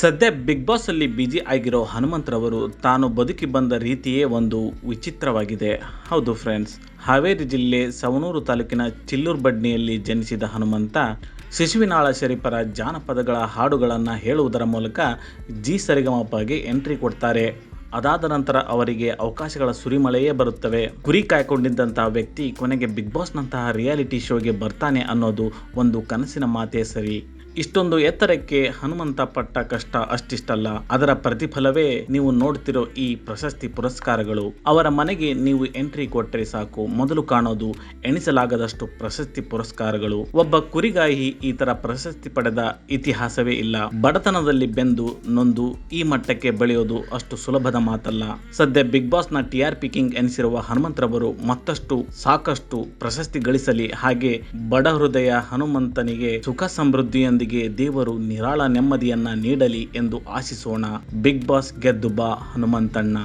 ಸದ್ಯ Big boss ಅಲ್ಲಿ busy ಆಗಿರೋ ಹನುಮಂತರವರು ತಾನು ಬದುಕಿ ಬಂದ ರೀತಿಯೇ ಒಂದು ವಿಚಿತ್ರವಾಗಿದೆ. ಹೌದು ಫ್ರೆಂಡ್ಸ್ ಹಾವೇರಿ ಜಿಲ್ಲೆ ಸವಣೂರು ತಾಲೂಕಿನ ಚಿಲ್ಲೂರು ಬಡ್ನಿಯಲ್ಲಿ ಜನಿಸಿದ ಹನುಮಂತ ಶಿಶುವಿನಾಳ ಶರೀಫರ ಜಾನಪದಗಳ ಹಾಡುಗಳನ್ನು ಹೇಳುವುದರ ಮೂಲಕ ಜಿ ಸರಿಗಮಪಗೆ ಎಂಟ್ರಿ ಕೊಡ್ತಾರೆ. ಅದಾದ ನಂತರ ಅವರಿಗೆ ಅವಕಾಶಗಳ ಸುರಿಮಳೆಯೇ ಬರುತ್ತವೆ. ಗುರಿ ಕಾಯ್ಕೊಂಡಿದ್ದಂತಹ ವ್ಯಕ್ತಿ ಕೊನೆಗೆ ಬಿಗ್ ಬಾಸ್ನಂತಹ ರಿಯಾಲಿಟಿ ಶೋಗೆ ಬರ್ತಾನೆ ಅನ್ನೋದು ಒಂದು ಕನಸಿನ ಮಾತೇ ಸರಿ. ಇಷ್ಟೊಂದು ಎತ್ತರಕ್ಕೆ ಹನುಮಂತ ಪಟ್ಟ ಕಷ್ಟ ಅಷ್ಟಿಷ್ಟಲ್ಲ. ಅದರ ಪ್ರತಿಫಲವೇ ನೀವು ನೋಡ್ತಿರೋ ಈ ಪ್ರಶಸ್ತಿ ಪುರಸ್ಕಾರಗಳು. ಅವರ ಮನೆಗೆ ನೀವು ಎಂಟ್ರಿ ಕೊಟ್ಟರೆ ಸಾಕು. ಮೊದಲು ಕಾಣೋದು ಎಣಿಸಲಾಗದಷ್ಟು ಪ್ರಶಸ್ತಿ ಪುರಸ್ಕಾರಗಳು. ಒಬ್ಬ ಕುರಿಗಾಯಿ ಈ ತರ ಪ್ರಶಸ್ತಿ ಪಡೆದ ಇತಿಹಾಸವೇ ಇಲ್ಲ. ಬಡತನದಲ್ಲಿ ಬೆಂದು ನೊಂದು ಈ ಮಟ್ಟಕ್ಕೆ ಬೆಳೆಯೋದು ಅಷ್ಟು ಸುಲಭದ ಮಾತಲ್ಲ. ಸದ್ಯ ಬಿಗ್ ಬಾಸ್ನ ಟಿ ಆರ್ ಪಿ ಕಿಂಗ್ ಎನಿಸಿರುವ ಹನುಮಂತರವರು ಮತ್ತಷ್ಟು ಸಾಕಷ್ಟು ಪ್ರಶಸ್ತಿ ಗಳಿಸಲಿ. ಹಾಗೆ ಬಡ ಹೃದಯ ಹನುಮಂತನಿಗೆ ಸುಖ ಸಮೃದ್ಧಿಯೊಂದಿಗೆ ದೇವರು ನಿರಾಳ ನೆಮ್ಮದಿಯನ್ನ ನೀಡಲಿ ಎಂದು ಆಶಿಸೋಣ. ಬಿಗ್ ಬಾಸ್ ಗೆದ್ದು ಬಾ ಹನುಮಂತಣ್ಣ.